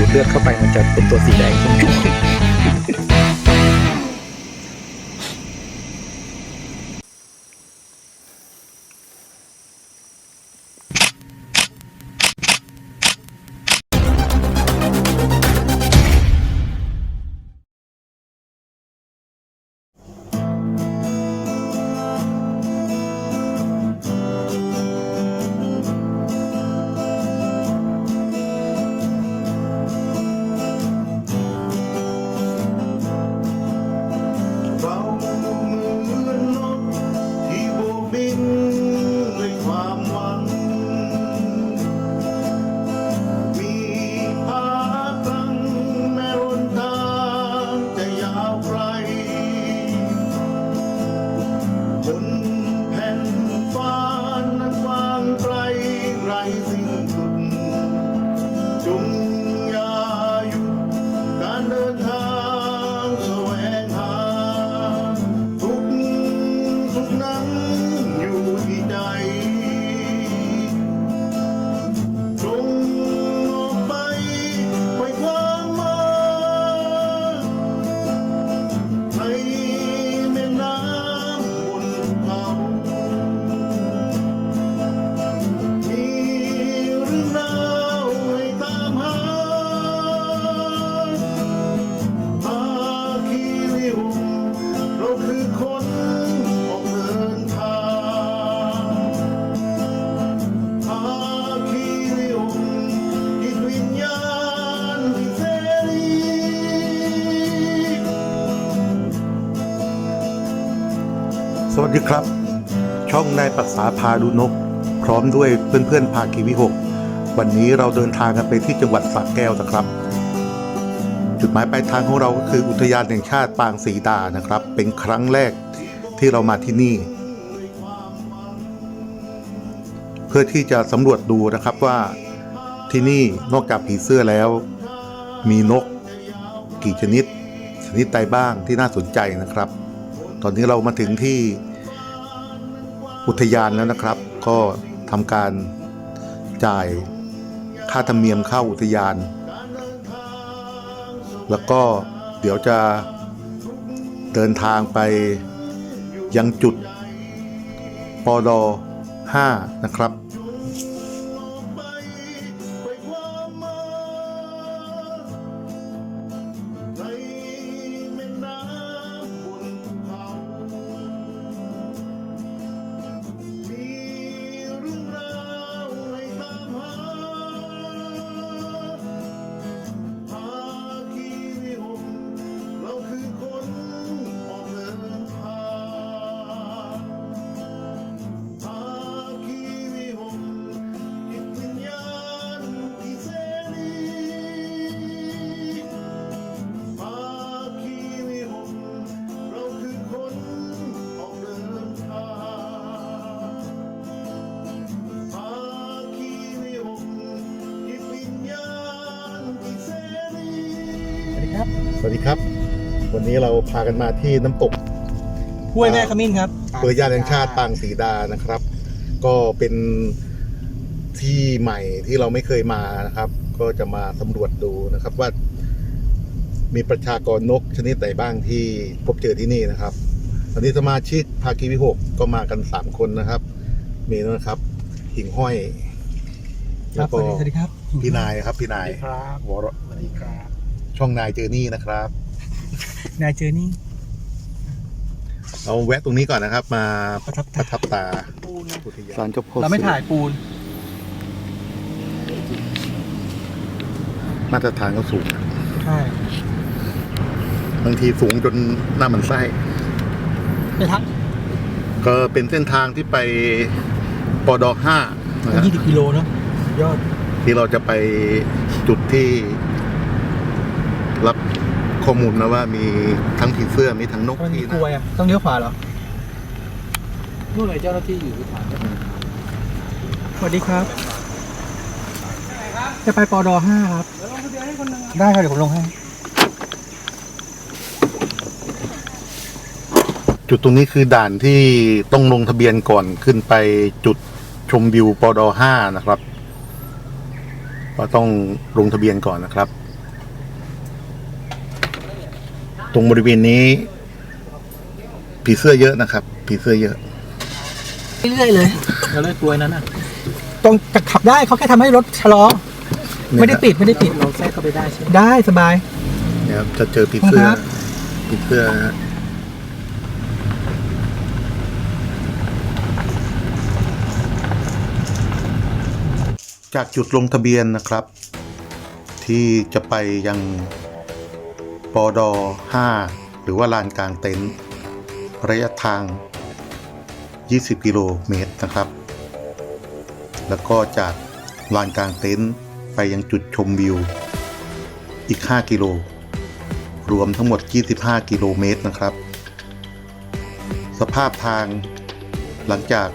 ดูดเลือดเข้าไปมันจะเป็นตัวสีแดงชุ่ม ช่องนายปักษาพาดูนก พร้อมด้วยเพื่อนๆพากีวิหกวันนี้เราเดินทางกันไปที่จังหวัดสระแก้วนะครับ จุดหมายปลายทางของเราก็คืออุทยานแห่งชาติปางสีดานะครับ เป็นครั้งแรกที่เรามาที่นี่ เพื่อที่จะสำรวจดูนะครับว่าที่นี่นอกจากผีเสื้อแล้ว มีนกกี่ชนิด ชนิดใดบ้างที่น่าสนใจนะครับ ตอนนี้เรามาถึงที่ อุทยานแล้วนะครับ ก็ทำการจ่ายค่าธรรมเนียมเข้าอุทยาน แล้วก็เดี๋ยวจะเดินทางไปยังจุดปอด5นะครับ นนี้เราพากันมาที่น้ำตกห้วยแม่ขมิ้นครับอุทยานแห่งชาติปางสีดานะครับ ก็เป็นที่ใหม่ที่เราไม่เคยมานะครับ ก็จะมาสำรวจดูนะครับว่า มีประชากรนกชนิดไหนบ้างที่พบเจอที่นี่นะครับตอนนี้สมาชิกภาคีวิหกก็มากันสามคนนะครับ มีนะครับ หิ่งห้อยครัแล้บวก็สวัสดีครับพี่นายครับ พี่นายครับวรสวัสดีครับ ช่องนายเจอนี่นะครับ นายเจอนี่เอาแวะตรงนี้ก่อนนะครับ มาประทับปตาระทับตาอุทยานสารเจ้าพ่อเราไม่ถ่ายปูน มาตรฐานก็สูงใช่บางทีสูงจนหน้ามันไส้ ไปทักก็เป็นเส้นทางที่ไปปอดอห้านะฮะยี่สิบกิโลเนาะยอดที่เราจะไปจุดที่รับ ข้อมูลนะว่ามีทั้งผีเสื้อมีทั้งนกมันมีที่กลวยอะต้องเลี้ยวขวาเหรอนู่นเลยเจ้าหน้าที่อยู่ที่ฐานสวัสดีครับจะไปปอดอห้าครับได้ครับเดี๋ยวผมลงให้ จุดตรงนี้คือด่านที่ต้องลงทะเบียนก่อนขึ้นไปจุดชมวิวปอดอห้านะครับปก็ต้องลงทะเบียนก่อนนะครับ ตรงบริเวณนี้ผีเสื้อเยอะนะครับ ผีเสื้อเยอะ เรื่อยๆเลย แล้วเลยกลวยนั้นน่ะตรงจะขับได้เขาแค่ทำให้รถชะลอ ไม่ได้ปิดไม่ได้ปิดเราแทรกเข้าไปได้ใช่ไหมได้สบาย เนี่ยครับจะเจอผีเสื้อครับ ผีเสื้อนะฮะจากจุดลงทะเบียนนะครับ ที่จะไปยัง ปอด5หรือว่าลานกลางเต็นท์ระยะทาง 20 กิโลเมตรนะครับ แล้วก็จากลานกลางเต็นท์ไปยังจุดชมวิว อีก 5 กิโล รวมทั้งหมด 25 กิโลเมตรนะครับ สภาพทางหลังจาก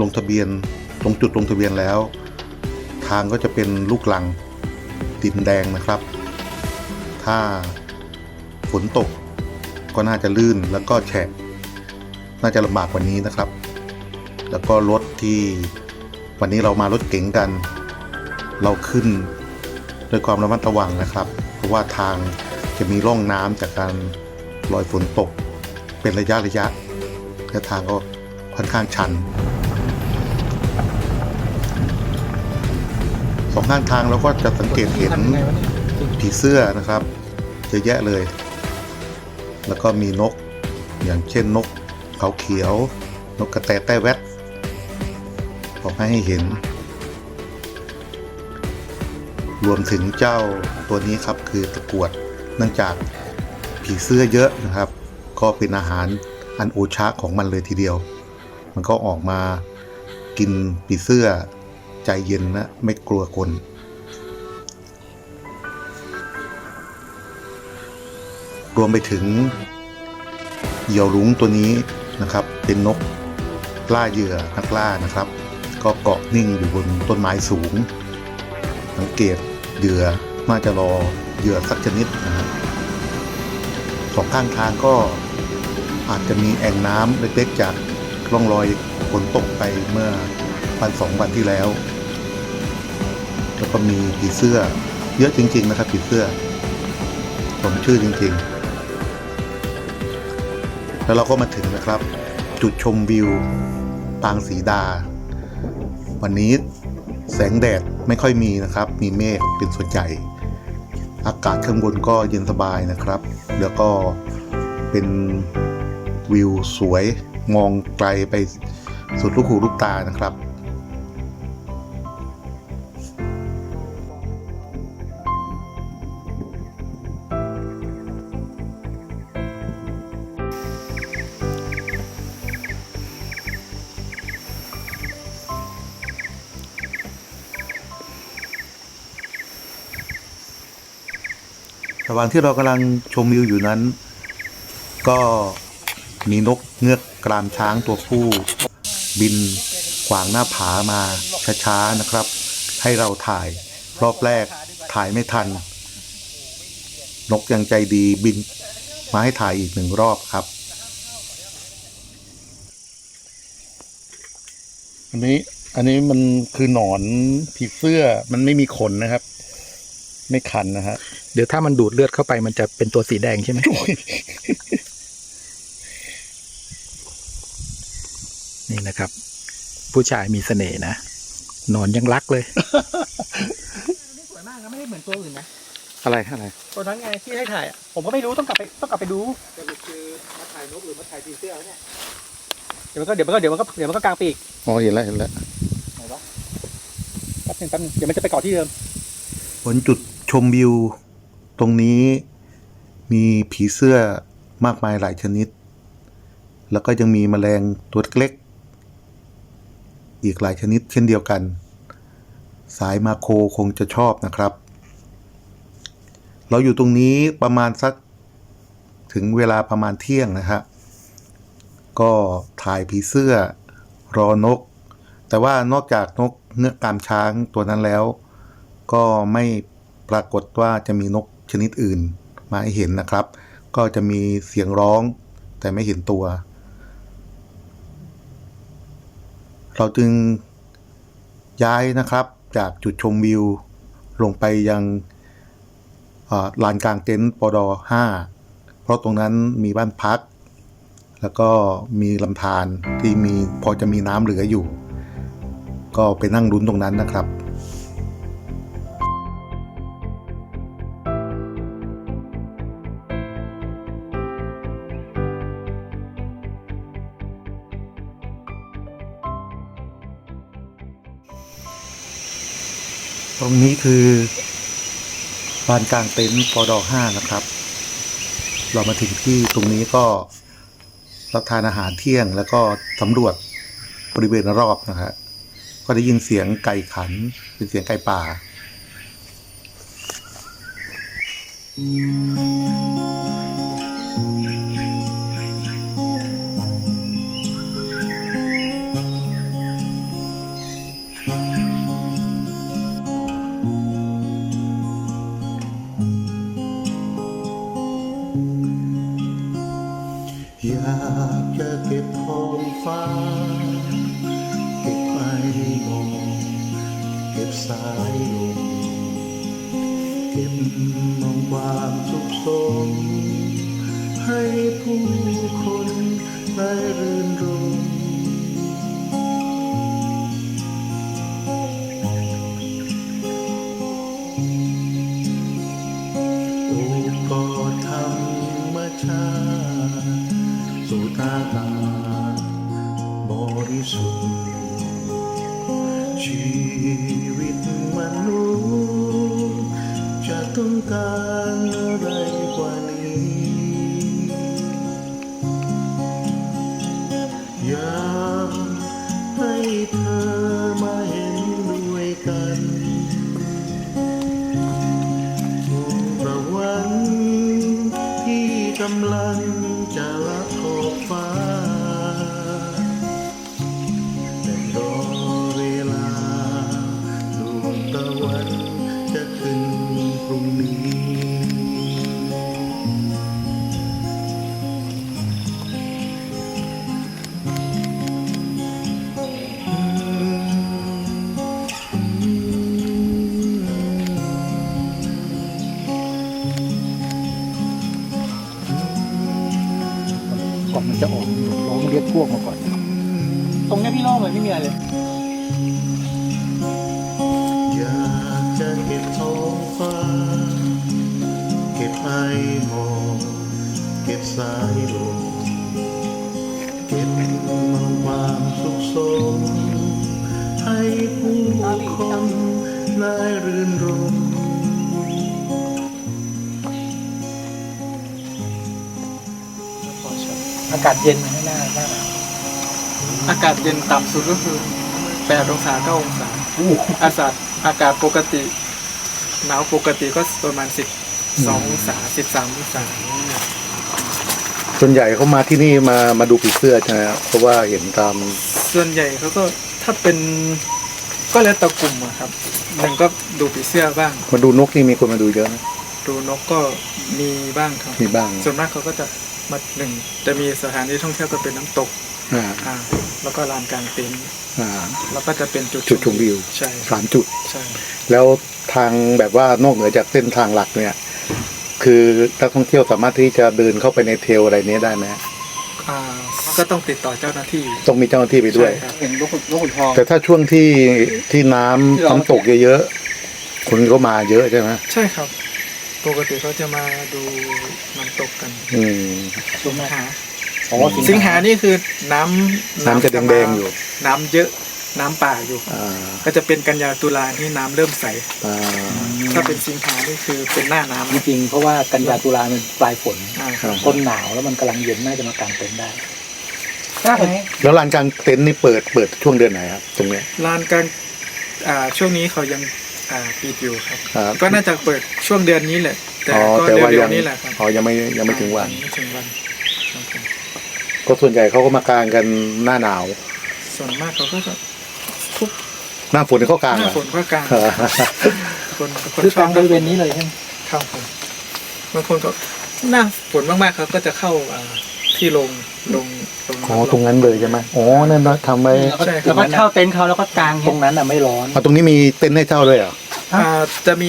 ลงทะเบียนตรงจุดลงทะเบียนแล้ว ทางก็จะเป็นลูกลังดินแดงนะครับ ถ้า ฝนตก ก็น่าจะลื่นแล้วก็แฉะน่าจะลำบากกว่านี้นะครับ แล้วก็รถที่วันนี้เรามารถเก๋งกัน เราขึ้นด้วยความระมัดระวังนะครับ เพราะว่าทางจะมีร่องน้ำจากการลอยฝนตก เป็นระยะระยะและทางก็ค่อนข้างชันสองข้างทางเราก็จะสังเกตเห็นผีเสื้อนะครับเยอะแยะเลย แล้วก็มีนก อย่างเช่นนกเขาเขียว นกกระแตแต้แวดออกมาให้เห็น รวมถึงเจ้าตัวนี้ครับคือตะกรวด เนื่องจากผีเสื้อเยอะนะครับ ก็เป็นอาหารอันโอชะของมันเลยทีเดียว มันก็ออกมากินผีเสื้อใจเย็นนะไม่กลัวคน วมไปถึงเหยี่ยวรุ้งตัวนี้นะครับ เป็นนกล่าเหยื่อนักล่านะครับ ก็เกาะนิ่งอยู่บนต้นไม้สูง สังเกตเหยื่อน่าจะรอเหยื่อสักชนิดนะครับสองข้างทางก็อาจจะมีแอ่งน้ำเล็กๆจากร่องรอยฝนตกไปเมื่อวันสองวันที่แล้ว แล้วก็มีผีเสื้อ เยอะจริง ๆ นะครับผีเสื้อ ผมชื่อจริง ๆ แล้วเราก็มาถึงนะครับ จุดชมวิว ปางสีดา วันนี้แสงแดดไม่ค่อยมีนะครับ มีเมฆเป็นส่วนใหญ่ อากาศข้างบนก็เย็นสบายนะครับ แล้วก็เป็นวิวสวยมองไกลไปสุดลูกหูลูกตานะครับ ระหว่างที่เรากำลังชมวิวอยู่นั้น ก็มีนกเงือกกรามช้างตัวผู้ บินขวางหน้าผามาช้าๆนะครับ ให้เราถ่ายรอบแรกถ่ายไม่ทัน นกยังใจดีบินมาให้ถ่ายอีกหนึ่งรอบครับ อันนี้อันนี้มันคือหนอนผีเสื้อมันไม่มีขนนะครับ ไม่คันนะฮะเดี๋ยวถ้ามันดูดเลือดเข้าไปมันจะเป็นตัวสีแดงใช่ไหมนี่นะครับ ผู้ชายมีเสน่ห์นะนอนยังรักเลยสวยมากนะไม่ได้เหมือนตัวอื่นนะอะไรอะไรตัวนั้นไงที่ให้ถ่ายอะผมก็ไม่รู้ต้องกลับไปต้องกลับไปดูจะคือมาถ่ายนกหรือมาถ่ายผีเสื้อเนี่ยเดี๋ยวมันก็เดี๋ยวมันก็เดี๋ยวมันก็เดี๋ยวมันก็กลางปีกอ๋อเห็นแล้วเห็นแล้วแป๊บนึงแป๊บนึงเดี๋ยวมันจะไปเกาะที่เดิม บนจุดชมวิว ตรงนี้มีผีเสื้อมากมายหลายชนิด แล้วก็ยังมีแมลงตัวเล็ก อีกหลายชนิดเช่นเดียวกัน สายมาโคคงจะชอบนะครับ เราอยู่ตรงนี้ประมาณสักถึงเวลาประมาณเที่ยงนะฮะ ก็ถ่ายผีเสื้อรอนก แต่ว่านอกจากนกเงือกกามช้างตัวนั้นแล้ว ก็ไม่ปรากฏว่าจะมีนกชนิดอื่นมาให้เห็นนะครับ ก็จะมีเสียงร้องแต่ไม่เห็นตัว เราจึงย้ายนะครับจากจุดชมวิว ลงไปยังลานกลางเต็นท์ปอดอ5เพราะตรงนั้นมีบ้านพัก แล้วก็มีลำธารที่มีพอจะมีน้ำเหลืออยู่ ก็ไปนั่งลุ้นตรงนั้นนะครับ รงนี้คือบานกลางเต็นท์ปดห้านะครับ เรามาถึงที่ตรงนี้ก็รับทานอาหารเที่ยงแล้วก็สำรวจบริเวณรอบนะฮะก็ได้ยินเสียงไก่ขัน เป็นเสียงไก่ป่าอย ต้ ก่อนมันจะออกร้องเรียกพวกมาก่อน ตรงเนี้ยพี่โล่งเลยไม่มีอะไรเลยอยากจะเก็บท้องฟ้าเก็บไอหมอกเก็บสายลมเก็บมาความสุขสมให้ผู้คนได้รื่นรมากาศเย็นไหมหน้าหน้าหนาวอากาศเย็นต่ำสุดก็คือ8องศา9องศาอากาศอากาศปกติ หนาวปกติก็ประมาณ12องศา13องศาส่วนใหญ่เขามาที่นี่มามาดูผีเสื้อใช่ไหมครับเพราะว่าเห็นตามส่วนใหญ่เขาก็ถ้าเป็นก็แล้วแต่กลุ่มอะครับหนึ่งก็ดูผีเสื้อบ้างมาดูนกนี่มีคนมาดูเยอะไหมดูนกก็มีบ้างครับมีบ้าง ส่วนมากเขาก็จะ มาหนึ่งจะมีสถานที่ท่องเที่ยวก็เป็นน้ำตกอ่าอ่าแล้วก็ลานกลางเต็นท์อ่าแล้วก็จะเป็นจุดจุดชมวิวใช่สามจุดใช่แล้วทางแบบว่านอกเหนือจากเส้นทางหลักเนี่ย คือนักท่องเที่ยวสามารถที่จะเดินเข้าไปในเทรลอะไรเนี้ยได้ไหมอ่าก็ต้องติดต่อเจ้าหน้าที่ ต้องมีเจ้าหน้าที่ไปด้วยใช่ครับเห็นลูกลูกขุนทองแต่ถ้าช่วงที่ที่น้ำน้ำตกเยอะๆคนก็มาเยอะใช่ไหมใช่ครับ ปกติเขาจะมาดูน้ำตกกันอืมช่วงหน้าหาอ๋อสิงหานี่คือน้ำน้ำจะแดงๆอยู่ น้ำเยอะน้ำป่าอยู่อ่าก็จะเป็นกันยาตุลาที่น้ำเริ่มใสอ่าถ้าเป็นสิงหานี่คือเป็นหน้าน้ำจริงๆเพราะว่ากันยาตุลาเป็นปลายฝนอ่าครับต้นหนาวแล้วมันกำลังเย็นน่าจะมากางเต็นท์ได้ได้ไหมแล้วลานกลางเต็นท์นี่เปิดเปิดช่วงเดือนไหนครับตรงเนี้ยลานกลางอ่าช่วงนี้เขายัง อ่าปิดอยู่ครับ ครับ ก็น่าจะเปิดช่วงเดือนนี้แหละ แต่อ๋อก็แต่ว่าเร็ยัวงๆนี้แหละครับอ๋อยังไม่ยังไม่ถึงวัน ไม่ถึงวันครับผมก็ส่วนใหญ่เขาก็มากางกันหน้าหนาว ส่วนมากเขาก็จะทุกหน้าฝนเขากางหน้าอะฝนก็กลางอ่าคนคนคือชอกาบงบริเวณนี้เลยใช่ไหมครับผมบางคนก็หน้าฝนมากๆเขาก็จะเข้าอ่าที่ลงลงลง อ๋อตรงนั้นเลยใช่ไหมอ๋อนั่นนะทำไว้ใช่คแล้รัวบก็เช่าเต็นท์เขาแล้วก็กางตรงนั้นอะไม่ร้อนอ๋อตรงนี้มีเต็นท์ให้เช่าด้วยเหรออ่าจะมี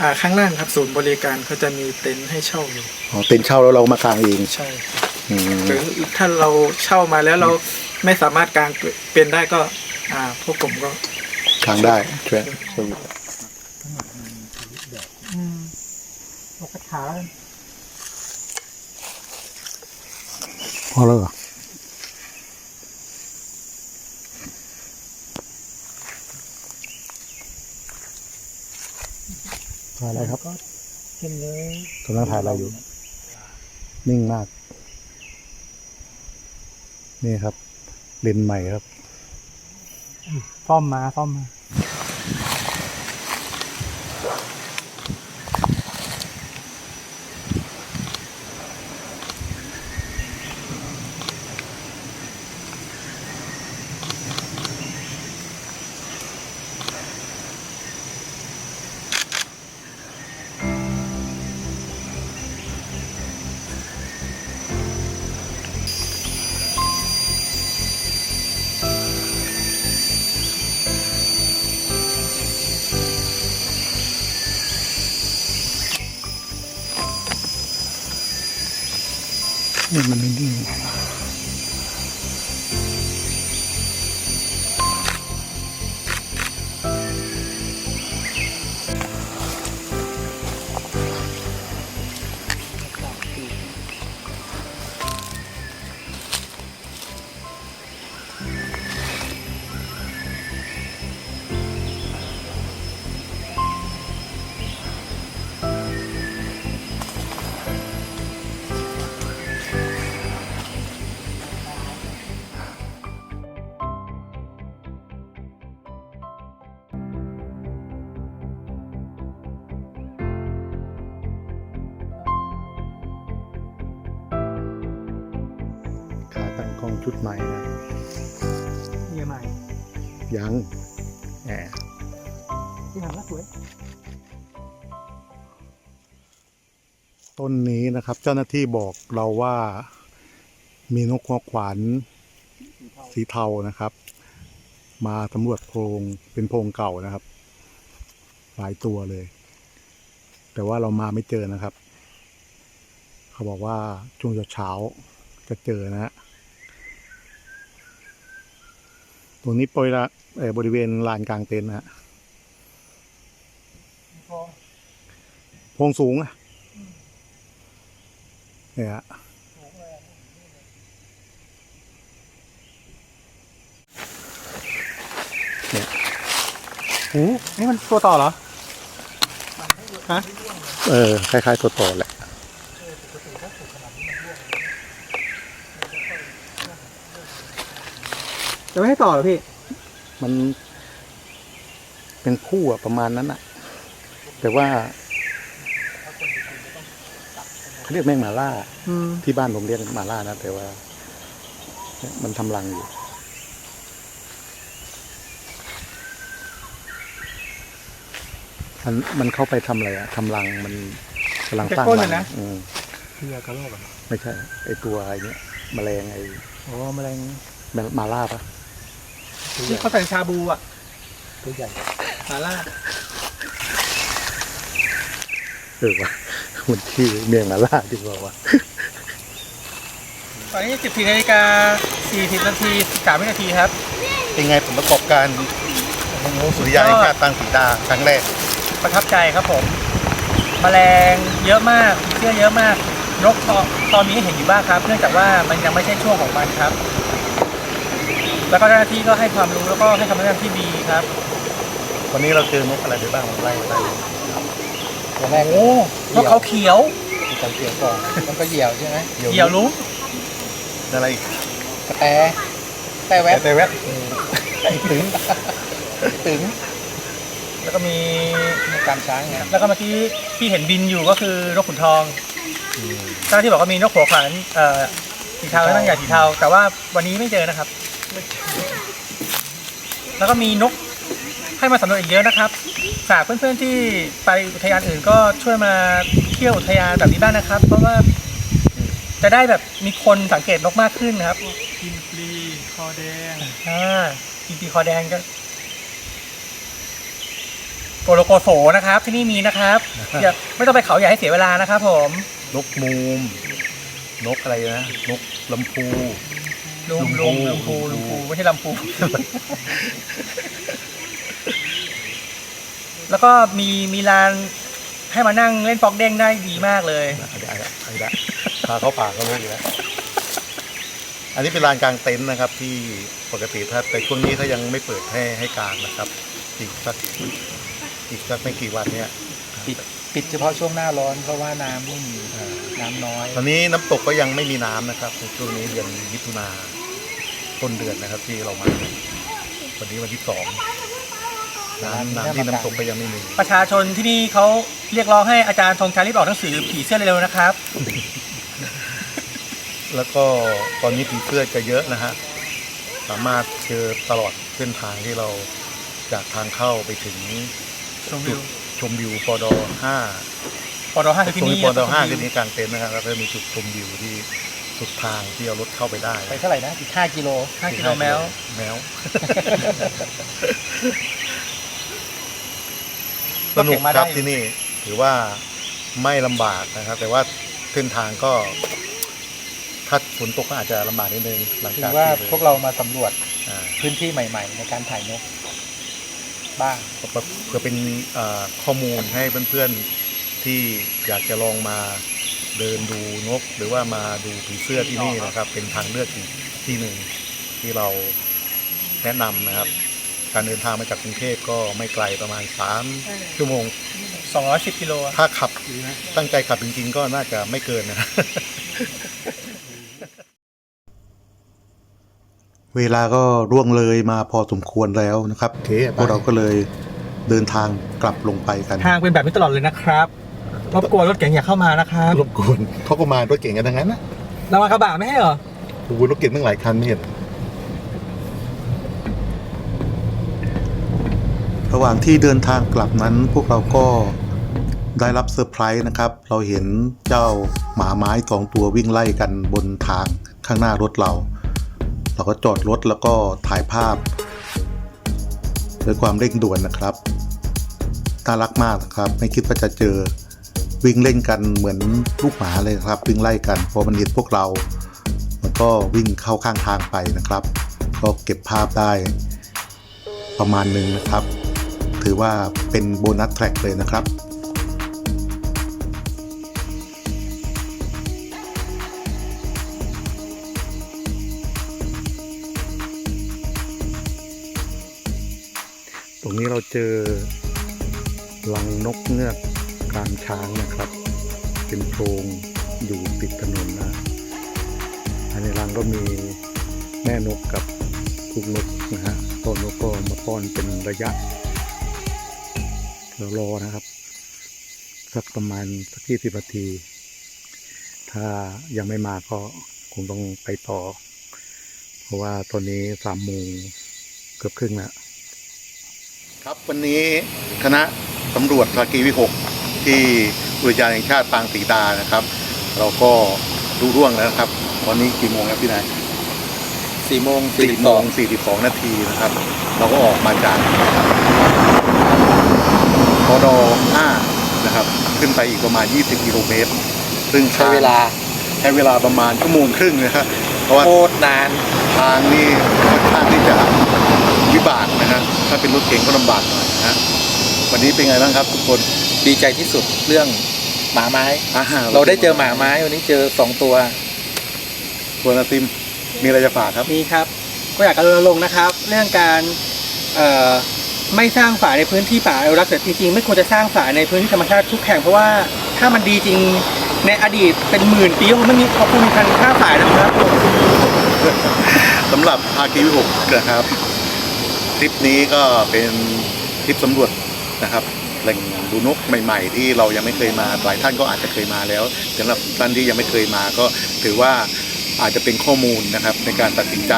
อ่าข้างล่างครับศูนย์บริการเขาจะมีเต็นท์ให้เช่าอยู่อ๋อเต็นท์เช่าแล้วเรามากางเองใช่ครับอืมหรือถ้าเราเช่ามาแล้วเราไม่สามารถกางเป็นได้ก็อ่าพวกผมก็กางได้ช่วยช่วยนกกระทาพอแล้วเหรอ ถ่ายอะไรครับเช่นเลยกำลังถ่ายอะไรอยู่ นิ่งมาก นี่ครับเลนส์ใหม่ครับซ่อมมาซ่อมมา นะครับ เจ้าหน้าที่บอกเราว่ามีนกหัวขวานสีเทานะครับ มาสำรวจโพรงเป็นโพรงเก่านะครับ หลายตัวเลย แต่ว่าเรามาไม่เจอนะครับ เขาบอกว่าช่วงเช้าจะเจอนะฮะตรงนี้ปอยละบริเวณลานกลางเต็นท์นะฮะโพรงสูงอะ เนี่ยฮะโอ้นี่มันตัวต่อเหรอ ฮะ เออ คล้ายๆตัวต่อแหละจะไม่ให้ต่อเหรอพี่ มัน เป็นคู่อะประมาณนั้นอะแต่ว่า เขาเรียกแมงหมาล่าอืมที่บ้านผมเรียกหมาล่านะแต่ว่าเนี่ยมันทำรังอยู่ มันมันเข้าไปทำอะไรอะทำรังมันกำลังสร้างเป็นก้นรัอะงนะ อืมเพียกระโลกอะไม่ใช่ไอตัวไอเนี้ยแมลงไอโอ้แมลงแมหมาล่าปะที่เขาใส่ชาบูอะตัวใหญ่มาล่า เออวะ มันชื่อเมียงหมาล่าดีกว่าวะตอนนี้14นาฬิกา40นาที3วินาทีครับ เป็นไงผมประกอบการของสุริยาแห่งชาติตั้งสีดาครั้งแรก ประทับใจครับผม แมลงเยอะมากผีเสื้อเยอะมาก นกตอนตอนนี้เห็นอยู่บ้างครับ เนื่องจากว่ามันยังไม่ใช่ช่วงของมันครับ แล้วก็เจ้าหน้าที่ก็ให้ความรู้แล้วก็ให้คำแนะนำที่ดีครับ วันนี้เราเจอนกอะไรไปบ้างไล่ไล่ ตัวแรกโอ้นกเขาเขียวมีการเกี่ยวก่อนมันก็เหยี่ยวใช่ไหมเหยี่ยวลุ้งอะไรอีกกระแตแต่แวบแต่แวบตึงตึง แล้วก็มีการช้างไงแล้วก็เมื่อกี้ที่เห็นบินอยู่ก็คือนกขุนทองเจ้าหน้าที่บอกว่ามีนกหัวขวานเอ่อสีเทาและนางใหญ่สีเทาแต่ว่าวันนี้ไม่เจอนะครับ แล้วก็มีนก ให้มาสำรวจอีกเยอะนะครับฝากเพื่อนๆที่ไปอุทยานอื่นก็ช่วยมาเที่ยวอุทยานแบบนี้บ้างนะครับ เพราะว่าจะได้แบบมีคนสังเกตนกมากขึ้นนะครับกินปลีคอแดงอ่ากินปีคอแดงก็โกโลโกโสนะครับ ที่นี่มีนะครับอย่าไม่ต้องไปเขาใหญ่ให้เสียเวลานะครับ ผมนกมูม นกอะไรนะนกลำพูลุมลุลุมมพูลุมพูลุลุมมพูพูไม่ใช่ลำพู แล้วก็มีมีลานให้มานั่งเล่นปอกเด้งได้ดีมากเลยไอ้ได้ไอ้ได้พาเขาป่าเขาโลกอยู่แล้ว อันนี้เป็นลานกลางเต็นท์นะครับ ที่ปกติถ้าแต่ช่วงนี้เขายังไม่เปิดให้ให้กลางนะครับ อีกสักอีกสักไม่กี่วันเนี้ยปิดปิดเฉพาะช่วงหน้าร้อนเพราะว่าน้ำไม่มีน้ำน้อย ตอนนี้น้ำตกก็ยังไม่มีน้ำนะครับในช่วงนี้เดือนมิถุนาต้นเดือนนะครับ ที่เรามาวันนี้วันที่สอง น้ำน้ำที่น้ำตกก็ยังไม่มีประชาชนที่นี่เขาเรียกร้องให้อาจารย์ธงชัยรีบออกหนังสือผีเสื้อเร็วๆนะครับ แล้วก็ตอนนี้ผีเสื้อจะเยอะนะฮะสามารถเจอตลอดเส้นทางที่เราจากทางเข้าไปถึงชมวิจุวดชมวิวปอดห้าปอดห้าคือตที่รงนี่นี้ปอดห้าคือนี้กลางเต็นท์นะครับแล้วก็มีจุดชมวิวที่สุดทางที่เอารถเข้าไปได้ ไปเท่าไหร่นะอีกห้ากิโลห้ากิโลแมวแมว สก็นุเก็กบมาคได้รับที่นี่ถือว่าไม่ลำบากนะครับ แต่ว่าเส้นทางก็ ถ้าฝนตกก็อาจจะลำบากนิดนึงหลังถืจากอว่าที่พวกเรามาสำรวจอ่าพื้นที่ใหม่ๆ ในการถ่ายนกบ้างเพื่อเป็นเอ่อข้อมูลให้เพื่อนๆที่อยากจะลองมาเดินดูนก หรือว่ามาดูผีเสื้อที่นี่นะครับ เป็นทางเลือกอีกที่หนึ่งที่เราแนะนำนะครับ การเดินทางมาจากกรุงเทพก็ไม่ไกลประมาณ 3 ชั่วโมง 210กิโลอะถ้าขับตั้งใจขับจริงๆ ก็น่าจะไม่เกินนะ เวลาก็ร่วงเลยมาพอสมควรแล้วนะครับพวกเราก็เลยเดินทางกลับลงไปกัน ทางเป็นแบบนี้ตลอดเลยนะครับรบกวนรถเก๋งอย่าเข้ามานะครับรบกวนเขาก็มารถเก่งกันทั้งนั้นนะเรามากระบะไม่ให้เหรอโอ้โหรถเก่งตั้งหลายคันไม่เห็น ระหว่างที่เดินทางกลับนั้นพวกเราก็ได้รับเซอร์ไพรส์นะครับ เราเห็นเจ้าหมาไม้สองตัววิ่งไล่กันบนทางข้างหน้ารถเรา เราก็จอดรถแล้วก็ถ่ายภาพด้วยความเร่งด่วนนะครับ น่ารักมากนะครับ ไม่คิดว่าจะเจอวิ่งเล่นกันเหมือนลูกหมาเลยครับ วิ่งไล่กันพอมันเห็นพวกเรา มันก็วิ่งเข้าข้างทางไปนะครับ ก็เก็บภาพได้ประมาณหนึ่งนะครับ ถือว่าเป็นโบนัสแทร็กเลยนะครับตรงนี้เราเจอรังนกเงือกกลางช้างนะครับ เป็นโพรงอยู่ติดถนนนะภายในรังก็มีแม่นกกับลูกนกนะฮะต้นนกก็มาป้อนเป็นระยะ เรารอนะครับ สักประมาณสักที่สิบนาที ถ้ายังไม่มาก็คงต้องไปต่อ เพราะว่าตอนนี้สามโมงเกือบครึ่งแล้วครับวันนี้คณะตำรวจภาคีวิหกที่อุทยานแห่งชาติปางสีดานะครับ เราก็ดูร่วงแล้วนะครับ ตอนนี้กี่โมงครับพี่นายสี่โมงสี่โมงสี่สิบสองนาทีนะครับ เราก็ออกมาจากพ อดห้านะครับ ขึ้นไปอีกประมาณ 20 กิโลเมตร ซึ่งใช้เวลาใช้เวลาประมาณชั่วโมงครึ่งนะครับเพราะว่าโคตรนานทางนี่ค่อนข้างที่จะวิบากนะฮะถ้าเป็นรถเก๋งก็ลำบากหน่อยนะฮะวันนี้เป็นไงบ้างครับทุกคนดีใจที่สุดเรื่องหมาไม้ อ่เราได้เจอหมาไม้วันนี้เจอสองตัวตัวนาซิมมีอะไรจะฝากครับ มีครับ ก็อยากจะรณรงค์นะครับ เรื่องการเอ่อ ไม่สร้างฝายในพื้นที่ป่าอนุรักษ์แต่จริงๆไม่ควรจะสร้างฝายในพื้นที่ธรรมชาติทุกแห่งเพราะว่าถ้ามันดีจริงในอดีตเป็นหมื่นปีก็ไม่มีเขาคงมีพันค่าฝายนะครับสำหรับภาคีวิหกนะครับทริปนี้ก็เป็นทริปสำรวจนะครับแหล่งดูนกใหม่ ๆ ที่เรายังไม่เคยมาหลายท่านก็อาจจะเคยมาแล้วสำหรับท่านที่ยังไม่เคยมาก็ถือว่าอาจจะเป็นข้อมูลนะครับในการตัดสินใจ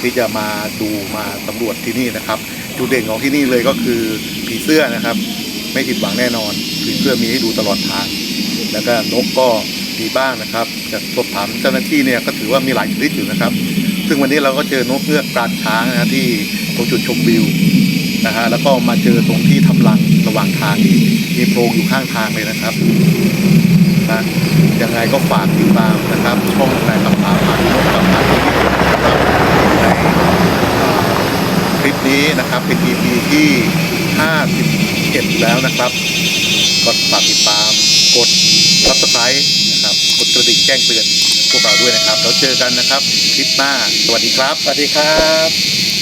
ที่จะมาดูมาสำรวจที่นี่นะครับ จุดเด่นของที่นี่เลยก็คือผีเสื้อนะครับ ไม่ผิดหวังแน่นอนผีเสื้อมีให้ดูตลอดทาง แล้วก็นกก็มีบ้างนะครับจากสอบถามเจ้าหน้าที่เนี่ยก็ถือว่ามีหลายชนิดอยู่นะครับ ซึ่งวันนี้เราก็เจอนกเงือกกลางช้างนะที่ตรงจุดชมวิวนะฮะแล้วก็มาเจอตรงที่ทำรังระหว่างทางอีกมีโพรงอยู่ข้างทางเลยนะครับนะยังไงก็ฝากติดตามนะครับ ช่องนายคำถามพาที่นกกับพาที่ครับในเอ่อคลิป นี้นะครับเป็น EP ที่ 57 แล้วนะครับกดฝากติดตาม กด subscribe นะครับ กดกระดิ่งแจ้งเตือนพวกเราด้วยนะครับ แล้วเจอกันนะครับ คลิปหน้า สวัสดีครับ สวัสดีครับ